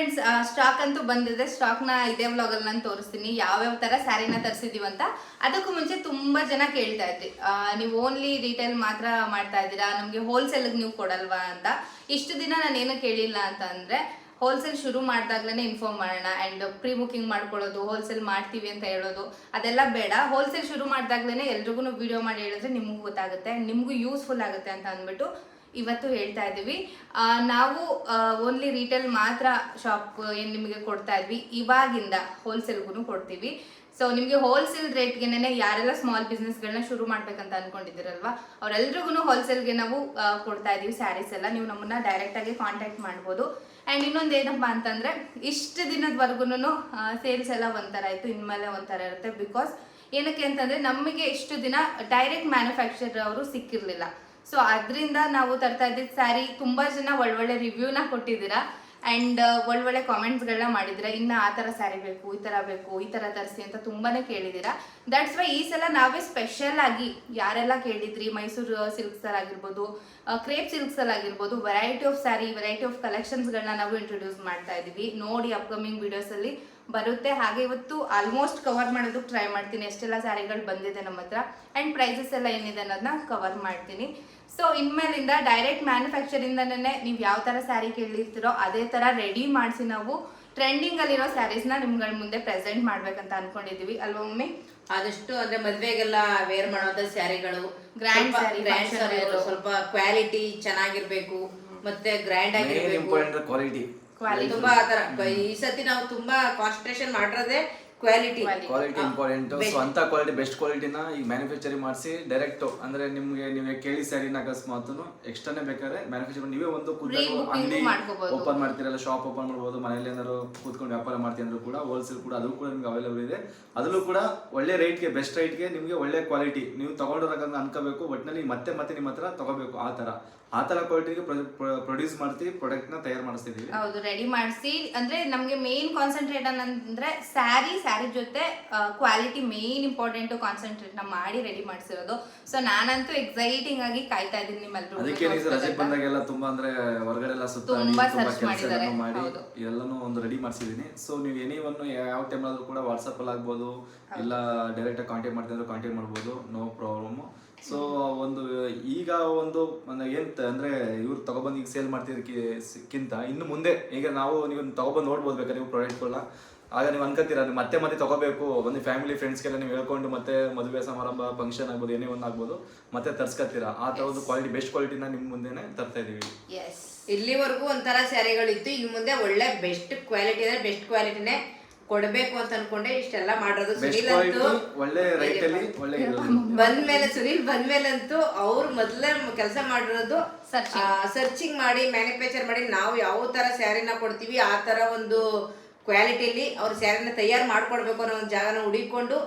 Friends stock ಅಂತೂ ಬಂದಿದೆ. ಸ್ಟಾಕ್ನ ಇದೇ ವ್ಲಾಗಲ್ಲಿ ನಾನು ತೋರಿಸ್ತೀನಿ. ಯಾವ್ಯಾವ ತರ ಸ್ಯಾರಿನ ತರಿಸಿದೀವಿ ಅಂತ. ಅದಕ್ಕೂ ಮುಂಚೆ ತುಂಬಾ ಜನ ಕೇಳ್ತಾ ಇದ್ರಿ. ನೀವು ಓನ್ಲಿ ರಿಟೇಲ್ ಮಾತ್ರ ಮಾಡ್ತಾ ಇದ್ದೀರಾ? ನಮಗೆ ಹೋಲ್ಸೇಲ್ಗೆ ನೀವು ಕೊಡಲ್ವಾ ಅಂತ. ಇಷ್ಟು ದಿನ ನಾನು ಏನು ಕೇಳಿಲ್ಲ ಅಂತ ಅಂದ್ರೆ ಹೋಲ್ಸೇಲ್ ಶುರು ಮಾಡಿದಾಗ್ಲೇನೆ ಇನ್ಫಾರ್ಮ್ ಮಾಡೋಣ. ಆ್ಯಂಡ್ ಪ್ರೀ ಬುಕಿಂಗ್ ಮಾಡ್ಕೊಳ್ಳೋದು ಹೋಲ್ಸೇಲ್ ಮಾಡ್ತೀವಿ ಅಂತ ಹೇಳೋದು, ಅದೆಲ್ಲ ಬೇಡ. ಹೋಲ್ಸೇಲ್ ಶುರು ಮಾಡಿದಾಗ್ಲೇನೆ ಎಲ್ರಿಗೂ ವಿಡಿಯೋ ಮಾಡಿ ಹೇಳಿದ್ರೆ ನಿಮಗೂ ಗೊತ್ತಾಗುತ್ತೆ. ನಿಮಗೂ ಯೂಸ್ಫುಲ್ ಆಗುತ್ತೆ ಅಂತ ಅಂದ್ಬಿಟ್ಟು ಇವತ್ತು ಹೇಳ್ತಾ ಇದ್ದೀವಿ. ನಾವು ಓನ್ಲಿ ರಿಟೇಲ್ ಮಾತ್ರ ಶಾಪ್ ಏನು ನಿಮಗೆ ಕೊಡ್ತಾ ಇದ್ವಿ. ಇವಾಗಿಂದ ಹೋಲ್ಸೇಲ್ಗೂ ಕೊಡ್ತೀವಿ. ಸೊ ನಿಮಗೆ ಹೋಲ್ಸೇಲ್ ರೇಟ್ಗೆನೆ ಯಾರೆಲ್ಲ ಸ್ಮಾಲ್ ಬಿಸ್ನೆಸ್ಗಳನ್ನ ಶುರು ಮಾಡ್ಬೇಕಂತ ಅನ್ಕೊಂಡಿದ್ದೀರಲ್ವಾ ಅವರೆಲ್ರಿಗೂ ಹೋಲ್ಸೇಲ್ಗೆ ನಾವು ಕೊಡ್ತಾ ಇದೀವಿ ಸ್ಯಾರೀಸ್ ಎಲ್ಲ. ನೀವು ನಮ್ಮನ್ನ ಡೈರೆಕ್ಟಾಗಿ ಕಾಂಟ್ಯಾಕ್ಟ್ ಮಾಡ್ಬೋದು. ಆ್ಯಂಡ್ ಇನ್ನೊಂದು ಏನಪ್ಪ ಅಂತಂದರೆ, ಇಷ್ಟು ದಿನದವರೆಗೂ ಸೇಲ್ಸ್ ಎಲ್ಲ ಒಂಥರ ಇತ್ತು ಇನ್ಮೇಲೆ ಒಂಥರ ಇರುತ್ತೆ. ಬಿಕಾಸ್ ಏನಕ್ಕೆ ಅಂತಂದರೆ ನಮಗೆ ಇಷ್ಟು ದಿನ ಡೈರೆಕ್ಟ್ ಮ್ಯಾನುಫ್ಯಾಕ್ಚರ್ ಅವರು ಸಿಕ್ಕಿರಲಿಲ್ಲ. ಸೊ ಅದರಿಂದ ನಾವು ತರ್ತಾ ಇದ್ದಿದ್ದು ಸ್ಯಾರಿ ತುಂಬ ಜನ ಒಳ್ಳೊಳ್ಳೆ ರಿವ್ಯೂನ ಕೊಟ್ಟಿದ್ದೀರಾ. ಆ್ಯಂಡ್ ಒಳ್ಳೊಳ್ಳೆ ಕಾಮೆಂಟ್ಸ್ಗಳನ್ನ ಮಾಡಿದ್ದೀರಾ ಇನ್ನು ಆ ಥರ ಸ್ಯಾರಿ ಬೇಕು, ಈ ಥರ ಬೇಕು, ಈ ಥರ ತರಿಸಿ ಅಂತ ತುಂಬಾ ಕೇಳಿದ್ದೀರಾ. ದಟ್ಸ್ ವೈ ಈ ಸಲ ನಾವೇ ಸ್ಪೆಷಲ್ ಆಗಿ ಯಾರೆಲ್ಲ ಕೇಳಿದ್ರಿ, ಮೈಸೂರು ಸಿಲ್ಕ್ಸಲ್ಲಿ ಆಗಿರ್ಬೋದು ಕ್ರೇಪ್ ಸಿಲ್ಕ್ಸಲ್ಲಿ ಆಗಿರ್ಬೋದು variety of sari variety of ಕಲೆಕ್ಷನ್ಸ್ಗಳನ್ನ ನಾವು ಇಂಟ್ರೊಡ್ಯೂಸ್ ಮಾಡ್ತಾ ಇದೀವಿ ನೋಡಿ ಅಪ್ಕಮಿಂಗ್ ವಿಡಿಯೋಸಲ್ಲಿ ಬರುತ್ತೆ. ಹಾಗೆ ಇವತ್ತು ಆಲ್ಮೋಸ್ಟ್ ಕವರ್ ಮಾಡೋದಕ್ಕೆ ಟ್ರೈ ಮಾಡ್ತೀನಿ. ಎಷ್ಟೆಲ್ಲ ಸ್ಯಾರಿಗಳು ಬಂದಿದೆ ನಮ್ಮ ಹತ್ರ. ಆ್ಯಂಡ್ ಪ್ರೈಸಸ್ ಎಲ್ಲ ಏನಿದೆ ಅನ್ನೋದನ್ನ ಕವರ್ ಮಾಡ್ತೀನಿ. ಸೊ ಇನ್ಮೇಲಿಂದ ಡೈರೆಕ್ಟ್ ಮ್ಯಾನುಫ್ಯಾಕ್ಚರಿಂದನೇ ನೀವು ಯಾವ ಥರ ಸ್ಯಾರಿ ಕೇಳಿರ್ತೀರೋ ಅದೇ ಥರ ರೆಡಿ ಮಾಡಿಸಿ ನಾವು ಟ್ರೆಂಡಿಂಗಲ್ಲಿರೋ ಸ್ಯಾರೀಸ್ನ ನಿಮ್ಗಳ ಮುಂದೆ ಪ್ರೆಸೆಂಟ್ ಮಾಡ್ಬೇಕಂತ ಅನ್ಕೊಂಡಿದೀವಿ. ಅಲ್ವಾ ಮಮ್ಮಿ ಆದಷ್ಟು ಅಂದ್ರೆ ಮದ್ವೆಗೆಲ್ಲ ವೇರ್ ಮಾಡೋದ ಸ್ಯಾರಿಗಳು ಗ್ರ್ಯಾಂಡ್ ಗ್ರ್ಯಾಂಡ್ ಸ್ವಲ್ಪ ಕ್ವಾಲಿಟಿ ಚೆನ್ನಾಗಿರ್ಬೇಕು ಮತ್ತೆ ಗ್ರ್ಯಾಂಡ್ ಆಗಿರ್ಬೇಕು. Important quality. ತುಂಬಾ ಆತರ ಈ ಸತಿ ನಾವು ತುಂಬಾ ಕಾನ್ಸಂಟ್ರೇಷನ್ ಮಾಡಿರೋದೇ ಕ್ವಾಲಿಟಿ ಕ್ವಾಲಿಟಿ ಇಂಪಾರ್ಟೆಂಟ್ ಸೊ ಅಂತ ಕ್ವಾಲಿಟಿ ಬೆಸ್ಟ್ ಕ್ವಾಲಿಟಿನ ಈಗ ಮ್ಯಾನುಫ್ಯಾಕ್ಚರಿಂಗ್ ಮಾಡಿಸಿ ಡೈರೆಕ್ಟ್ ಅಂದ್ರೆ ನಿಮ್ಗೆ ನೀವೇ ಕೇಳಿ ಸ್ಯಾರಿನ ಅಕಸ್ಮಾತ್ ಎಕ್ಸ್ಟ್ರಾನೇ ಬೇಕಾದ್ರೆ ಮ್ಯಾನುಫ್ಯಾಕ್ಚರ್ ನೀವೇ ಒಂದು ಅಂಗಡಿ. ಓಪನ್ ಮಾಡ್ತೀರಲ್ಲ ಶಾಪ್ ಓಪನ್ ಮಾಡ್ಬೋದು ಮನೇಲಿ ಏನಾದ್ರು ಕೂತ್ಕೊಂಡು ವ್ಯಾಪಾರ ಮಾಡ್ತೀನಿ ಅಂದ್ರೂ ಕೂಡ ಹೋಲ್ಸೇಲ್ ಕೂಡ ಅದು ಕೂಡ ನಿಮ್ಗೆ ಅವೈಲೇಬಲ್ ಇದೆ. ಅದರಲ್ಲೂ ಕೂಡ ಒಳ್ಳೆ ರೇಟ್ಗೆ ಬೆಸ್ಟ್ ರೇಟ್ಗೆ ನಿಮಗೆ ಒಳ್ಳೆ ಕ್ವಾಲಿಟಿ ನೀವು ತಗೊಂಡಿರೋಕಂತ ಅನ್ಕೋಬೇಕು. ಒಟ್ಟಿನಲ್ಲಿ ಮತ್ತೆ ಮತ್ತೆ ನಿಮ್ಮ ಹತ್ರ ತಗೋಬೇಕು ಆ ತರ. ಆ ತರ ಕ್ವಾಲಿಟಿಗೆ ಪ್ರೊಡ್ಯೂಸ್ ಮಾಡ್ತೀವಿ ಪ್ರಾಡಕ್ಟ್ನ ತಯಾರು ಮಾಡಿಸ್ತಿದೀವಿ. ಹೌದು ರೆಡಿ ಮಾಡಿಸಿ ಅಂದ್ರೆ ನಮಗೆ ಮೇನ್ ಕಾನ್ಸಂಟ್ರೇಟ್ ಅಂದ್ರೆ ಸ್ಯಾರಿ ಸ್ಯಾರಿ ಜೊತೆ ಕ್ವಾಲಿಟಿ ಮೇನ್ ಇಂಪಾರ್ಟೆಂಟ್ ಕಾನ್ಸಂಟ್ರೇಟ್ನ ಮಾಡಿ ರೆಡಿ ಮಾಡಿಸಿರೋದು. ಸೊ ನಾನಂತೂ ಎಕ್ಸೈಟಿಂಗ್ ಆಗಿ ಕಾಯ್ತಾ ಇದ್ದೀನಿ ನಿಮ್ಮೆಲ್ಲರೂ ಅದಕ್ಕೆ ರಜೆ ಬಂದಾಗೆಲ್ಲ ತುಂಬಾ ಅಂದ್ರೆ ಹೊರಗಡೆ ಎಲ್ಲ ಸುತ್ತಾಡಿ ತುಂಬಾ ಸರ್ಚ್ ಮಾಡಿದ್ದಾರೆ. ಮಾಡಿ ಎಲ್ಲಾನು ಒಂದು ರೆಡಿ ಮಾಡಿಸಿದೀನಿ. ಸೊ ನೀವು ಎನಿ ಒನ್ ಯಾವ ಟೈಮ್ ಆದ್ರೂ ಕೂಡ ವಾಟ್ಸಪ್ ಅಲ್ಲಿ ಆಗ್ಬೋದು ಇಲ್ಲ ಡೈರೆಕ್ಟ್ ಕಾಂಟ್ಯಾಕ್ಟ್ ಮಾಡ್ತಿದ್ರು ಕಾಂಟ್ಯಾಕ್ಟ್ ಮಾಡ್ಬೋದು. ನೋ ಪ್ರಾಬ್ಲಮ್ ಸೊ ಒಂದು ಈಗ ಒಂದು ಒಂದು ಏನ್ ತ- ಅಂದ್ರೆ ಇವ್ರು ತಗೊಬಂದು ಈಗ ಸೇಲ್ ಮಾಡ್ತಿದ್ದಕ್ಕಿಂತ ಇನ್ನು ಮುಂದೆ ಈಗ ನಾವು ನೀವು ತಗೊಬಂದು ನೋಡ್ಬೋದು ಬೇಕಾದ್ರೆ ನೀವು ಪ್ರಾಡಕ್ಟ್ಗಳನ್ನ ಆಗ ನೀವು ಅನ್ಕೋತೀರ ಮತ್ತೆ ಮತ್ತೆ ತಗೋಬೇಕು ಒಂದು ಫ್ಯಾಮಿಲಿ ಫ್ರೆಂಡ್ಸ್ಗೆಲ್ಲ ನೀವು ಹೇಳ್ಕೊಂಡು ಮತ್ತೆ ಮದುವೆ ಸಮಾರಂಭ ಫಂಕ್ಷನ್ ಆಗ್ಬೋದು ಏನೇ ಒಂದು ಆಗ್ಬೋದು ಮತ್ತೆ ತರ್ಸ್ಕೊತೀರಾ ಆ ಥರದ್ದು ಕ್ವಾಲಿಟಿ ಬೆಸ್ಟ್ ಕ್ವಾಲಿಟಿನ ನಿಮ್ಮ ಮುಂದೆನೆ ತರ್ತಾ ಇದೀವಿ. ಎಸ್ ಇಲ್ಲಿವರೆಗೂ ಒಂಥರ ಸ್ಯಾರಿಗಳಿತ್ತು ಇನ್ನು ಮುಂದೆ ಒಳ್ಳೆ ಬೆಸ್ಟ್ ಕ್ವಾಲಿಟಿ ಅಂದ್ರೆ ಬೆಸ್ಟ್ ಕ್ವಾಲಿಟಿನೇ ಕೊಡ್ಬೇಕು ಅಂತ ಅನ್ಕೊಂಡೆ ಇಷ್ಟೆಲ್ಲ ಮಾಡೋದು ಸುನೀಲ್ ಸುನಿಲ್ ಅಂತೂ ಒಳ್ಳೆ ರೈಟ್ ಅಲ್ಲಿ ಒಳ್ಳೆ ಇದ್ರಲ್ಲಿ. ಬಂದ್ಮೇಲೆ ಸುನಿಲ್ ಬಂದ್ಮೇಲಂತೂ ಅವ್ರು ಮೊದಲೇ ಕೆಲಸ ಮಾಡಿರೋದು. ಸರ್ಚಿಂಗ್ ಮಾಡಿ ಮ್ಯಾನುಫ್ಯಾಕ್ಚರ್ ಮಾಡಿ ನಾವು ಯಾವ ತರ ಸ್ಯಾರಿನ ಕೊಡ್ತೀವಿ ಆ ತರ ಒಂದು ಕ್ವಾಲಿಟಿಲಿ ಅವ್ರ ಸ್ಯಾರಿನ ತಯಾರು ಮಾಡ್ಕೊಡ್ಬೇಕು ಅನ್ನೋ ಒಂದು ಜಾಗನ ಹುಡುಕೊಂಡು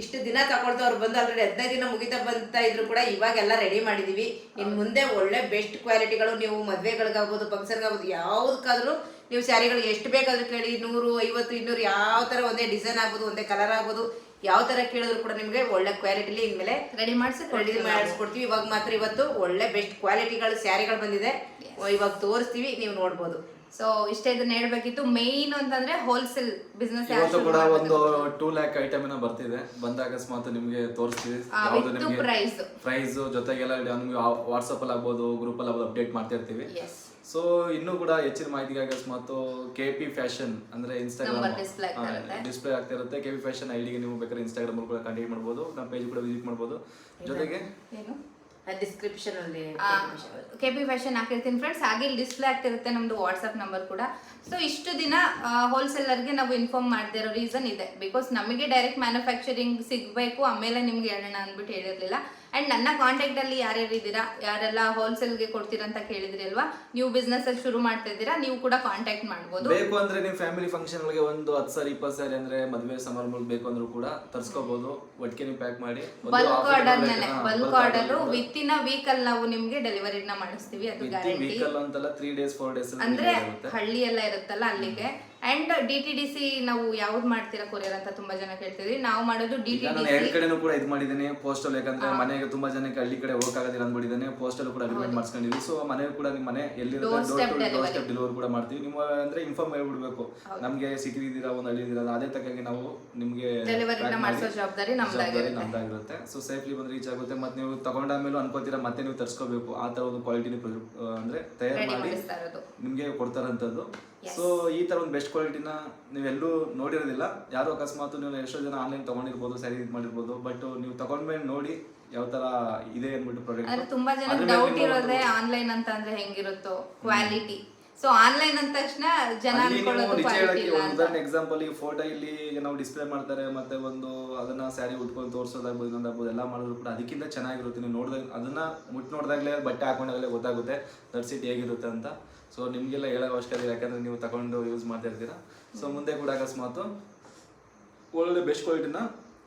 ಇಷ್ಟು ದಿನ ತಗೊಳ್ತಾ ಅವ್ರು ಬಂದು ಆಲ್ರೆಡಿ ಹದಿನೈದು ದಿನ ಮುಗಿತಾ ಬಂತಾ ಇದ್ರು ಕೂಡ ಇವಾಗೆಲ್ಲ ರೆಡಿ ಮಾಡಿದೀವಿ. ಇನ್ನು ಮುಂದೆ ಒಳ್ಳೆ ಬೆಸ್ಟ್ ಕ್ವಾಲಿಟಿಗಳು ನೀವು ಮದ್ವೆಗಳಿಗಾಗ್ಬೋದು ಫಂಕ್ಷನ್ಗಾಗ್ಬೋದು ಯಾವುದಕ್ಕಾದ್ರೂ ನೀವು ಸ್ಯಾರಿಗಳು ಎಷ್ಟು ಬೇಕಾದ್ರೂ ಕೇಳಿ ನೂರು ಐವತ್ತು ಇನ್ನೂರು ಯಾವ ಥರ ಒಂದೇ ಡಿಸೈನ್ ಆಗ್ಬೋದು ಒಂದೇ ಕಲರ್ ಆಗ್ಬೋದು ಯಾವ ಥರ ಕೇಳಿದ್ರು ಕೂಡ ನಿಮಗೆ ಒಳ್ಳೆ ಕ್ವಾಲಿಟಿಲಿ ಇನ್ಮೇಲೆ ರೆಡಿ ಮಾಡಿಸಿ ರೆಡಿ ಮಾಡಿಸ್ಕೊಡ್ತೀವಿ. ಇವಾಗ ಮಾತ್ರ ಇವತ್ತು ಒಳ್ಳೆ ಬೆಸ್ಟ್ ಕ್ವಾಲಿಟಿಗಳು ಸ್ಯಾರಿಗಳು ಬಂದಿದೆ. ಇವಾಗ ತೋರಿಸ್ತೀವಿ ನೀವು ನೋಡ್ಬೋದು. ಸೊ ಇಷ್ಟೇ ಇದನ್ನ ಹೇಳ್ಬೇಕಿತ್ತು. ಮೇನ್ ಅಂತಂದ್ರೆ ಹೋಲ್ಸೇಲ್ ಬಿಸ್ನೆಸ್ ಇವತ್ತು ಕೂಡ ಒಂದು ಟೂ ಲ್ಯಾಕ್ ಐಟಮ್ ಏನೋ ಬರ್ತಿದೆ. ಬಂದ ಅಕಸ್ಮಾತ್ ನಿಮ್ಗೆ ತೋರಿಸ್ತೀವಿ. ಯಾವ್ದು ನಿಮ್ಗೆ price. ಪ್ರೈಸ್ ಜೊತೆಗೆಲ್ಲ ನಿಮ್ಗೆ ವಾಟ್ಸಪ್ ಅಲ್ಲಿ ಆಗ್ಬೋದು ಗ್ರೂಪ್ ಅಲ್ಲಿ ಆಗ್ಬೋದು ಅಪ್ಡೇಟ್ ಮಾಡ್ತಾ ಇರ್ತೀವಿ ಸೊ ಇನ್ನೂ ಕೂಡ ಹೆಚ್ಚಿನ ಮಾಹಿತಿಗೆ ಅಕಸ್ಮಾತ್ ಕೆ ಪಿ ಫ್ಯಾಷನ್ ಅಂದ್ರೆ ಇನ್ಸ್ಟಾಗ್ರಾಮ್. ಡಿಸ್ಪ್ಲೇ ಆಗ್ತಾ ಇರುತ್ತೆ ಕೆ ಪಿ ಫ್ಯಾಷನ್ ಐಡಿಗೆ ನೀವು ಬೇಕಾದ್ರೆ ಇನ್ಸ್ಟಾಗ್ರಾಮ್ ಕೂಡ ಕಾಂಟ್ಯಾಕ್ಟ್ ಮಾಡ್ಬೋದು. ನಮ್ಮ ಪೇಜ್ ಕೂಡ ವಿಸಿಟ್ ಮಾಡ್ಬೋದು. ಜೊತೆಗೆ ಏನು? ಡಿಸ್ಕ್ರಿಪ್ಷನ್ ಅಲ್ಲಿ ಕೆ ಪಿ ಫ್ಯಾಷನ್ ಹಾಕಿರ್ತೀನಿ ಫ್ರೆಂಡ್ಸ್ ಹಾಗೆ ಇಲ್ಲಿ ಡಿಸ್ಪ್ಲೇ ಆಗ್ತಿರುತ್ತೆ ನಮ್ದು ವಾಟ್ಸಪ್ ನಂಬರ್ ಕೂಡ. ಸೊ ಇಷ್ಟು ದಿನ ಹೋಲ್ಸೇಲರ್ಗೆ ನಾವು ಇನ್ಫಾರ್ಮ್ ಮಾಡದೇ ಇರೋ ರೀಸನ್ ಇದೆ. ಬಿಕಾಸ್ ನಮಗೆ ಡೈರೆಕ್ಟ್ ಮ್ಯಾನುಫ್ಯಾಕ್ಚರಿಂಗ್ ಸಿಗಬೇಕು ಆಮೇಲೆ ನಿಮ್ಗೆ ಹೇಳೋಣ ಅಂದ್ಬಿಟ್ಟು ಹೇಳಿರಲಿಲ್ಲ. ಆ್ಯಂಡ್ ನನ್ನ ಕಾಂಟ್ಯಾಕ್ಟಲ್ಲಿ ಯಾರ್ಯಾರು ಇದ್ದೀರಾ? ಯಾರೆಲ್ಲ ಹೋಲ್ಸೇಲ್ಗೆ ಕೊಡ್ತೀರಾ ಅಂತ ಕೇಳಿದ್ರಿ ಅಲ್ವಾ? ನೀವು ಬಿಸ್ನೆಸ್ ಅಲ್ಲಿ ಶುರು ಮಾಡ್ತಾ ಇದ್ದೀರಾ ನೀವು ಕೂಡ ಕಾಂಟ್ಯಾಕ್ಟ್ ಮಾಡ್ಬೋದು. ಬೇಕು ಅಂದ್ರೆ ನೀವು ಫ್ಯಾಮಿಲಿ ಫಂಕ್ಷನ್ ಗಳಿಗೆ ಒಂದು ಹತ್ತು ಸಾರಿ ಇಪ್ಪತ್ತು ಸಾರಿ ಅಂದ್ರೆ ಮದುವೆ ಸಮಾರಂಭಗಳು ಬೇಕು ಅಂದ್ರೂ ಕೂಡ ತರ್ಸ್ಕೋಬಹುದು ಒಟ್ಟಿಗೆ ನೀವು ಪ್ಯಾಕ್ ಮಾಡಿ ಬಲ್ಕ್ ಆರ್ಡರ್ ನಲ್ಲೇ bulk order within week ಅಲ್ಲಿ ನಾವು ನಿಮ್ಗೆ ಡೆಲಿವರಿನ ಮಾಡಿಸ್ತೀವಿ ಅದು ಗ್ಯಾರಂಟಿ ವೀಕ್ ಅಂತಲ್ಲ ತ್ರೀ ಡೇಸ್ ಫೋರ್ ಡೇಸ್ ಅಂದ್ರೆ ಹಳ್ಳಿ ಎಲ್ಲ ಇರುತ್ತಲ್ಲ ಅಲ್ಲಿಗೆ? And D T D C ನಾವು ಯಾವ್ದು ಮಾಡ್ತೀರಾ ಕೊರಿಯರ್ ಅಂತ ತುಂಬಾ ಜನ ಕೇಳ್ತಿದ್ರಿ. ನಾವು ಮಾಡೋದು ಡಿ ಟಿ ನಾನು ಎರಡು ಕಡೆನೂ ಕೂಡ ಇದು ಮಾಡಿದ್ದೀನಿ. ಪೋಸ್ಟಲ್ ಯಾಕಂದ್ರೆ ಮನೆಗೆ ತುಂಬಾ ಜನಕ್ಕೆ ಹಳ್ಳಿ ಕಡೆ ಹೋಗಕ್ಕಾಗೋದಿಲ್ಲ ಅಂದ್ಬಿಟ್ಟಿದ್ದೇನೆ. ಪೋಸ್ಟಲ್ ಕೂಡ ಅಗ್ರಿಮೆಂಟ್ ಮಾಡಿಸ್ಕೊಂಡಿದ್ವಿ. ಸೊ ಮನೆ ಕೂಡ ನಿಮ್ಮ ಮನೆ ಎಲ್ಲಿ ಡೋರ್. ಸ್ಟೆಪ್ ಡೆಲಿವರಿ ಕೂಡ ಮಾಡ್ತೀವಿ. ನಿಮ್ಮ ಅಂದ್ರೆ ಇನ್ಫಾರ್ಮ್ ಹೇಳ್ಬಿಡ್ಬೇಕು. ನಮಗೆ ಸಿಟಿ ಇದ್ದೀರಾ ಒಂದು ಹಳ್ಳಿ ಇದ್ದೀರಾ ಅದೇ ತಕ್ಕಂಗೆ ನಾವು ನಿಮಗೆ ಡೆಲಿವರಿನ ಮಾಡಿಸೋ ಜವಾಬ್ದಾರಿ ನಮ್ದಾಗಿರುತ್ತೆ. ಸೊ ಸೇಫ್ಲಿ ಬಂದು ರೀಚ್ ಆಗುತ್ತೆ. ಮತ್ತೆ ನೀವು ತಗೊಂಡ ಮೇಲೆ ಅನ್ಕೋತೀರಾ ಮತ್ತೆ ನೀವು ತರ್ಸ್ಕೋಬೇಕು. ಆ ತರ ಒಂದು ಕ್ವಾಲಿಟಿನ ಅಂದ್ರೆ ತಯಾರು ಮಾಡಿ ನಿಮ್ಗೆ ಕೊಡ್ತಾರಂತದ್ದು. ಸೊ ಈ ತರ ಒಂದು ಬೆಸ್ಟ್ ಕ್ವಾಲಿಟಿನ ನೀವೆಲ್ಲೂ ನೋಡಿರೋದಿಲ್ಲ. ಯಾರೋ ಅಕಸ್ಮಾತ್ ನೀವು ಎಷ್ಟೋ ಜನ ಆನ್ಲೈನ್ ತಗೊಂಡಿರ್ಬೋದು ಸರಿ ಇದು ಮಾಡಿರ್ಬೋದು ಬಟ್ ನೀವು ತಗೊಂಡ್ಮೇಲೆ ನೋಡಿ ಯಾವ ತರ ಇದೆ ಅಂದ್ಬಿಟ್ಟು ಪ್ರಾಡಕ್ಟ್ ತುಂಬಾ ಜನ ಡೌಟ್ ಇರೋದೇ ಆನ್ಲೈನ್ ಅಂತ ಅಂದ್ರೆ ಹೆಂಗಿರುತ್ತೋ? ಕ್ವಾಲಿಟಿ ಸೊ ಆನ್ಲೈನ್ ಅಂದ ತಕ್ಷಣ ಜನ ಅನ್ಕೊಳ್ಳೋದು ಉದಾಹರಣೆ ಎಕ್ಸಾಂಪಲ್ ಈ ಫೋಟೋ ಇಲ್ಲಿ ನಾವು ಡಿಸ್ಪ್ಲೇ ಮಾಡ್ತಾರೆ ಮತ್ತೆ ಒಂದು ಅದನ್ನ ಸ್ಯಾರಿ ಉಟ್ಕೊಂಡು ತೋರಿಸೋದಾಗ್ಬೋದು ಇನ್ನೊಂದಾಗ್ಬೋದು ಎಲ್ಲ ಮಾಡಿದ್ರು ಕೂಡ ಅದಕ್ಕಿಂತ ಚೆನ್ನಾಗಿರುತ್ತೆ. ನೀವು ನೋಡಿದಾಗ ಅದನ್ನ ಮುಟ್ ನೋಡಿದಾಗಲೇ ಬಟ್ಟೆ ಹಾಕೊಂಡಾಗಲೇ ಗೊತ್ತಾಗುತ್ತೆ ದರ್ಸಿಟ್ ಹೇಗಿರುತ್ತೆ ಅಂತ. ಸೊ ನಿಮಗೆಲ್ಲ ಹೇಳೋ ಅವಶ್ಯಕತೆ ಇದೆ ಯಾಕಂದ್ರೆ ನೀವು ತಗೊಂಡು ಯೂಸ್ ಮಾಡ್ತಾ ಇರ್ತೀರಾ. ಸೊ ಮುಂದೆ ಕೂಡ ಅಕಸ್ಮಾತು ಒಳ್ಳೆ ಬೆಸ್ಟ್ ಕ್ವಾಲಿಟಿನ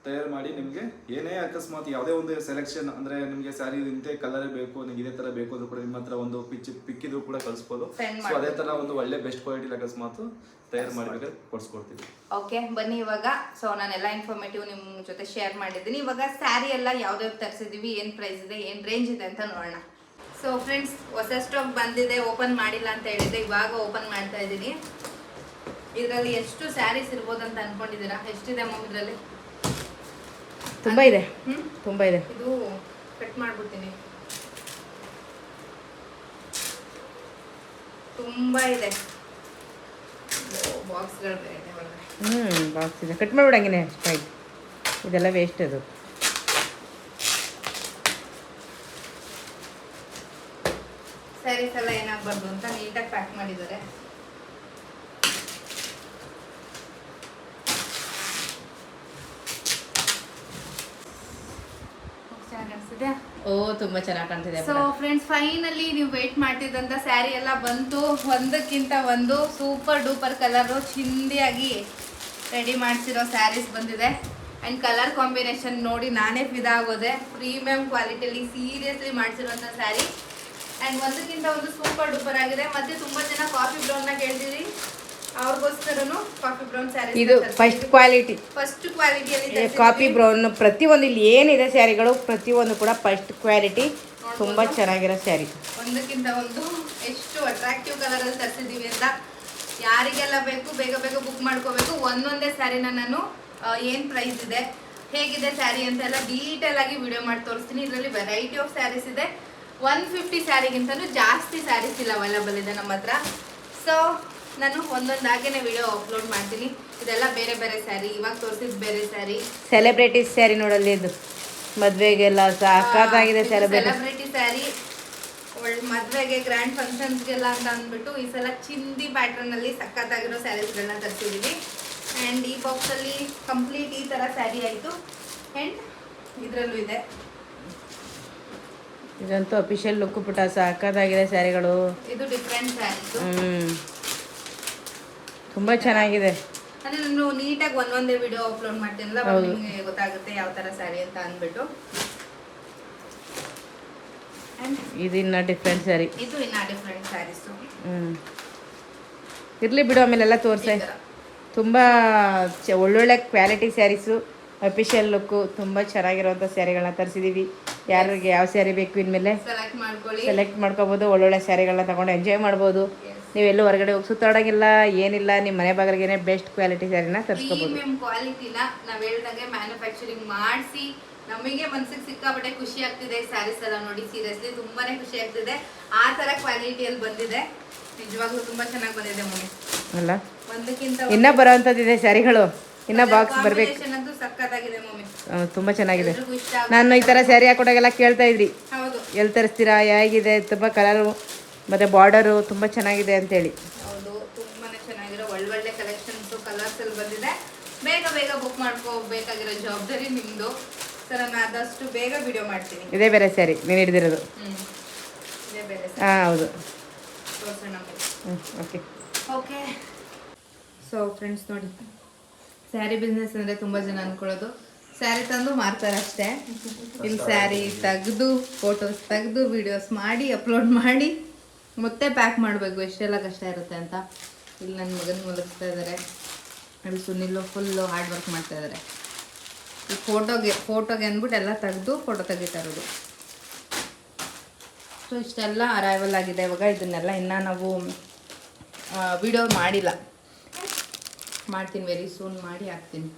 ತಯಾರು ಮಾಡಿ ನಿಮಗೆ ಏನೇ ಅಕಸ್ಮಾತ್ ಯಾವುದೇ ಒಂದು ಸೆಲೆಕ್ಷನ್ ಅಂದ್ರೆ ನಿಮಗೆ ಸ್ಯಾರಿ ಇಂತೆ ಕಲರ್ ಬೇಕು ನಿಮ್ಗೆ ಇದೇ ತರ ಬೇಕು ಅಂದ್ರೂ ಕೂಡ ನಿಮ್ಮ ಹತ್ರ ಒಂದು ಪಿಚ್ ಪಿಕ್ಕಿದ್ರು ಕೂಡ ಕಳಿಸ್ಬೋದು. ಸೊ ಅದೇ ತರ ಒಂದು ಒಳ್ಳೆ ಬೆಸ್ಟ್ ಕ್ವಾಲಿಟಿ ಅಕಸ್ಮಾತ್ ತಯಾರು ಮಾಡಬೇಕಾದ್ರೆ ಕೊಡ್ಸ್ಕೊಡ್ತೀವಿ. ಓಕೆ ಬನ್ನಿ ಇವಾಗ. ಸೊ ನಾನೆಲ್ಲ ಇನ್ಫಾರ್ಮೇಟಿವ್ ನಿಮ್ ಜೊತೆ ಶೇರ್ ಮಾಡಿದ್ದೀನಿ. ಇವಾಗ ಸ್ಯಾರಿ ಎಲ್ಲ ಯಾವ್ದಾವ್ದು ತರಿಸಿದೀವಿ ಏನ್ ಪ್ರೈಸ್ ಇದೆ ಏನ್ ರೇಂಜ್ ಇದೆ ಅಂತ ನೋಡೋಣ. ಸೊ ಫ್ರೆಂಡ್ಸ್ ಹೊಸ ಸ್ಟಾಕ್ ಬಂದಿದೆ ಓಪನ್ ಮಾಡಿಲ್ಲ ಅಂತ ಹೇಳಿದೆ ಇವಾಗ ಓಪನ್ ಮಾಡ್ತಾ ಇದ್ದೀನಿ. ಇದರಲ್ಲಿ ಎಷ್ಟು ಸ್ಯಾರೀಸ್ ಇರ್ಬೋದು ಅಂತ ಅನ್ಕೊಂಡಿದ್ದೀರಾ? ಎಷ್ಟಿದೆ ಅಮ್ಮ ಇದರಲ್ಲಿ? ತುಂಬಾ ಇದೆ. ತುಂಬ ಇದೆ. ಇದು ಕಟ್ ಮಾಡ್ಬಿಡ್ತೀನಿ. ತುಂಬಾ ಇದೆ. ಬಾಕ್ಸ್ಗಳು ಬೇರೆ ಹ್ಞೂ ಹ್ಮ್ ಬಾಕ್ಸ್ ಇದೆ. ಕಟ್ ಮಾಡಿಬಿಡಂಗಿನೇ ಸ್ಟ್ರೈಟ್ ಇದೆಲ್ಲ ವೇಸ್ಟ್ ಅದು. ಸರಿ ಸಲ ಏನಾಗಬಾರ್ದು ಅಂತ ನೀಟಾಗಿ ಪ್ಯಾಕ್ ಮಾಡಿದ್ದಾರೆ ಚೆನ್ನಾಗಿ ಅನ್ಸಿದ್ಯಾ ಓ ತುಂಬಾ ಚೆನ್ನಾಗಿ ಕಾಣ್ತಿದೆ ಸೊ ಫ್ರೆಂಡ್ಸ್ ಫೈನಲಿ ನೀವು ವೇಟ್ ಮಾಡ್ತಿದ್ದಂತ ಸ್ಯಾರಿ ಎಲ್ಲ ಬಂತು. ಒಂದಕ್ಕಿಂತ ಒಂದು ಸೂಪರ್ ಡೂಪರ್ ಕಲರು ಚಿಂದಿಯಾಗಿ ರೆಡಿ ಮಾಡಿಸಿರೋ ಸ್ಯಾರೀಸ್ ಬಂದಿದೆ. ಆ್ಯಂಡ್ ಕಲರ್ ಕಾಂಬಿನೇಷನ್ ನೋಡಿ ನಾನೇ ಫಿದಾ ಆಗೋದೆ. ಪ್ರೀಮಿಯಂ ಕ್ವಾಲಿಟಿಯಲ್ಲಿ ಸೀರಿಯಸ್ಲಿ ಮಾಡಿಸಿರುವಂಥ ಸ್ಯಾರಿ ಆ್ಯಂಡ್ ಒಂದಕ್ಕಿಂತ ಒಂದು ಸೂಪರ್ ಡೂಪರ್ ಆಗಿದೆ. ಮತ್ತು ತುಂಬ ಜನ ಕಾಫಿ ಬ್ರೌನ್ನ ಕೇಳ್ತಿದ್ರಿ ಅವ್ರಿಗೋಸ್ಕರನು ಕಾಫಿ ಬ್ರೌನ್ ಸ್ಯಾರಿ ಇದು ಫಸ್ಟ್ ಕ್ವಾಲಿಟಿ ಫಸ್ಟ್ ಕ್ವಾಲಿಟಿಯಲ್ಲಿ ಕಾಫಿ ಬ್ರೌನ್ ಪ್ರತಿಯೊಂದು ಇಲ್ಲಿ ಏನಿದೆ ಸ್ಯಾರಿಗಳು ಪ್ರತಿಯೊಂದು ಕೂಡ ಫಸ್ಟ್ ಕ್ವಾಲಿಟಿ ತುಂಬಾ ಚೆನ್ನಾಗಿರೋ ಸ್ಯಾರಿ. ಒಂದಕ್ಕಿಂತ ಒಂದು ಎಷ್ಟು ಅಟ್ರಾಕ್ಟಿವ್ ಕಲರ್ ಅಲ್ಲಿ ತರಿಸಿದೀವಿ ಅಂತ ಯಾರಿಗೆಲ್ಲ ಬೇಕು ಬೇಗ ಬೇಗ ಬುಕ್ ಮಾಡ್ಕೋಬೇಕು. ಒಂದೊಂದೇ ಸ್ಯಾರಿನ ನಾನು ಏನು ಏನ್ ಪ್ರೈಸ್ ಇದೆ ಹೇಗಿದೆ ಸ್ಯಾರಿ ಅಂತೆಲ್ಲ ಡೀಟೇಲ್ ಆಗಿ ವಿಡಿಯೋ ಮಾಡಿ ತೋರಿಸ್ತೀನಿ. ಇದರಲ್ಲಿ ವೆರೈಟಿ ಆಫ್ ಸ್ಯಾರೀಸ್ ಇದೆ. ಒನ್ ಫಿಫ್ಟಿ ಸ್ಯಾರಿಗಿಂತಲೂ ಜಾಸ್ತಿ ಸ್ಯಾರೀಸ್ ಇಲ್ಲ ಅವೈಲಬಲ್ ಇದೆ ನಮ್ಮ ಹತ್ರ. ಸೊ ನಾನು ಒಂದೊಂದಾಗೇನೆ ವಿಡಿಯೋ ಅಪ್ಲೋಡ್ ಮಾಡ್ತೀನಿ. ಇದೆಲ್ಲ ಬೇರೆ ಬೇರೆ ಸ್ಯಾರಿ ಇವಾಗ ತೋರಿಸಿದ ಬೇರೆ ಸ್ಯಾರಿ ಸೆಲೆಬ್ರಿಟಿ ಸ್ಯಾರಿ ನೋಡಲ್ಲಿ ಇದು. ಮದ್ವೆಗೆಲ್ಲ ಸಾಕಾಗಿದೆ ಸೆಲೆಬ್ರಿಟಿ ಸೆಲೆಬ್ರಿಟಿ ಸ್ಯಾರಿ ಒಳ್ಳೆ ಮದ್ವೆಗೆ ಗ್ರ್ಯಾಂಡ್ ಫಂಕ್ಷನ್ಸ್ಗೆಲ್ಲ ಅಂತ ಅಂದ್ಬಿಟ್ಟು ಈ ಸಲ ಚಿಂದಿ ಪ್ಯಾಟರ್ನ್ ಅಲ್ಲಿ ಸಖತ್ತಾಗಿರೋ ಸ್ಯಾರೀಸ್ಗಳನ್ನ ತರಿಸಿದೀವಿ. ಆ್ಯಂಡ್ ಈ ಬಾಕ್ಸ್ ಅಲ್ಲಿ ಕಂಪ್ಲೀಟ್ ಈ ತರ ಸ್ಯಾರಿ ಆಯ್ತು. ಆ್ಯಂಡ್ ಇದರಲ್ಲೂ ಇದೆ. ಇದಂತೂ ಅಫಿಷಿಯಲ್ ಲುಕ್ ಪುಟ ಸಾಕಾಗಿದೆ ಸ್ಯಾರಿಗಳು ಇದು ಡಿಫ್ರೆಂಟ್ ಸ್ಯಾರಿ ಹ್ಮ್. ತುಂಬಾ ಚೆನ್ನಾಗಿದೆ. ಅಂದ್ರೆ ನಾನು ನೀಟಾಗಿ ಒಂದೊಂದೇ ವಿಡಿಯೋ ಅಪ್ಲೋಡ್ ಮಾಡ್ತೀನಲ್ಲ ಅವಾಗ ನಿಮಗೆ ಗೊತ್ತಾಗುತ್ತೆ ಯಾವ ಥರ ಸ್ಯಾರಿ ಅಂತ ಅಂದ್ಬಿಟ್ಟು. ಇದು ಇನ್ನ ಡಿಫ್ರೆಂಟ್ ಸ್ಯಾರಿ ಇದು ಇನ್ನ ಡಿಫ್ರೆಂಟ್ ಸ್ಯಾರೀಸು ಹ್ಞೂ ಇರ್ಲಿ ಬಿಡು ಆಮೇಲೆಲ್ಲ ತೋರ್ಸೆ. ತುಂಬಾ ಒಳ್ಳೊಳ್ಳೆ ಕ್ವಾಲಿಟಿ ಸ್ಯಾರೀಸು ಅಫಿಷಿಯಲ್ ಲುಕ್ಕು ತುಂಬ ಚೆನ್ನಾಗಿರುವಂಥ ಸ್ಯಾರಿಗಳನ್ನ ತರಿಸಿದ್ದೀವಿ ಯಾರಿಗೆ ಯಾವ ಸ್ಯಾರಿ ಬೇಕು ಇನ್ಮೇಲೆ ಸೆಲೆಕ್ಟ್ ಮಾಡ್ಕೊಳ್ಳಿ. ಸೆಲೆಕ್ಟ್ ಮಾಡ್ಕೋಬೋದು ಒಳ್ಳೊಳ್ಳೆ ಸ್ಯಾರಿಗಳನ್ನ ತಗೊಂಡು ಎಂಜಾಯ್ ಮಾಡ್ಬೋದು. ನೀವೆಲ್ಲೂ ಹೊರಗಡೆ ಹೋಗಿ ಸುತ್ತಾಡೋಂಗಿಲ್ಲ ಏನಿಲ್ಲ ನಿಮ್ಮ ಮನೆ ಬಾಗಿಲಿಗೆ ಬೆಸ್ಟ್ ಕ್ವಾಲಿಟಿ ಸ್ಯಾರಿನ ತರಿಸ್ಕೋಬೋದು. ಕ್ವಾಲಿಟಿನ ನಾವು ಹೇಳ್ದಂಗೆ ಮ್ಯಾನುಫ್ಯಾಕ್ಚರಿಂಗ್ ಮಾಡಿಸಿ ನಮಗೆ ಮನ್ಸಿಗೆ ಸಿಕ್ಕಾಪಟ್ಟೆ ಖುಷಿ ಆಗ್ತಿದೆ ಸ್ಯಾರೀಸ್ ಎಲ್ಲ ನೋಡಿ. ಸೀರಿಯಸ್ಲಿ ತುಂಬಾನೇ ಖುಷಿ ಆಗ್ತಿದೆ. ಆ ತರ ಕ್ವಾಲಿಟಿಯಲ್ಲಿ ಬಂದಿದೆ. ನಿಜವಾಗ್ಲೂ ತುಂಬಾ ಚೆನ್ನಾಗಿ ಬಂದಿದೆ ಮಮ್ಮಿ. ಅಲ್ಲ? ಒಂದಕ್ಕಿಂತ ಇನ್ನ ಬರೋವಂಥದ್ದಿದೆ ಸ್ಯಾರಿಗಳು ಇನ್ನ ಬಾಕ್ಸ್ ಬರ್ಬೇಕು. ಸಕ್ಕತ್ತಾಗಿದೆ ಮಮ್ಮಿ. ತುಂಬಾ ಚೆನ್ನಾಗಿದೆ. ನಾನು ಈ ತರ ಸ್ಯಾರಿ ಹಾಕೊಂಡಾಗೆಲ್ಲ ಕೇಳ್ತಾ ಇದ್ರಿ. ಎಲ್ಲಿ ತರಿಸ್ತೀರಾ ಹೇಗಿದೆ ತುಂಬಾ ಕಲರು ಮತ್ತು ಬಾರ್ಡರು ತುಂಬ ಚೆನ್ನಾಗಿದೆ ಅಂತೇಳಿ. ಹೌದು ತುಂಬಾನೇ ಚೆನ್ನಾಗಿರೋ ಒಳ್ಳೊಳ್ಳೆ ಕಲೆಕ್ಷನ್ಸ್ ಕಲರ್ಸ್ ಅಲ್ಲಿ ಬಂದಿದೆ. ಬೇಗ ಬೇಗ ಬುಕ್ ಮಾಡ್ಕೋಬೇಕಾಗಿರೋ ಜವಾಬ್ದಾರಿ ನಿಮ್ದು. ಸರ್ ನಾನು ಆದಷ್ಟು ಬೇಗ ವಿಡಿಯೋ ಮಾಡ್ತೀನಿ. ಇದೇ ಬೇರೆ ಸ್ಯಾರಿ ನೀನು ಹಿಡ್ದಿರೋದು. ಇದೇ ಬೇರೆ ಹಾಂ ಹೌದು. ತೋರ್ಸೋಣ ಹ್ಞೂ ಓಕೆ ಓಕೆ ಸೊ ಫ್ರೆಂಡ್ಸ್ ನೋಡಿ. ಸ್ಯಾರಿ ಬಿಸ್ನೆಸ್ ಅಂದರೆ ತುಂಬ ಜನ ಅಂದ್ಕೊಳ್ಳೋದು ಸ್ಯಾರಿ ತಂದು ಮಾರ್ತಾರೆ ಅಷ್ಟೇ. ಇಲ್ಲಿ ಸ್ಯಾರಿ ತೆಗೆದು ಫೋಟೋಸ್ ತೆಗೆದು ವಿಡಿಯೋಸ್ ಮಾಡಿ ಅಪ್ಲೋಡ್ ಮಾಡಿ. ಮತ್ತೆ ಪ್ಯಾಕ್ ಮಾಡಬೇಕು, ಎಷ್ಟೆಲ್ಲ ಕಷ್ಟ ಇರುತ್ತೆ ಅಂತ. ಇಲ್ಲಿ ನನ್ನ ಮಗನ ಮಲಗಿಸ್ತಾ ಇದ್ದಾರೆ ಅಲ್ಲಿ ಸುನಿಲ್ಲು ಫುಲ್ಲು ಹಾರ್ಡ್ ವರ್ಕ್ ಮಾಡ್ತಾ ಇದ್ದಾರೆ ಈ ಫೋಟೋಗೆ ಫೋಟೋಗೆ ಅಂದ್ಬಿಟ್ಟು ಎಲ್ಲ ತೆಗೆದು ಫೋಟೋ ತೆಗಿತಾ ಇರೋದು. ಸೊ ಇಷ್ಟೆಲ್ಲ ಅರೈವಲ್ ಆಗಿದೆ. ಇವಾಗ ಇದನ್ನೆಲ್ಲ ಇನ್ನೂ ನಾವು ವಿಡಿಯೋ ಮಾಡಿಲ್ಲ. ಮಾಡ್ತೀನಿ ವೆರಿ ಸೂನ್ ಮಾಡಿ ಹಾಕ್ತೀನಿ.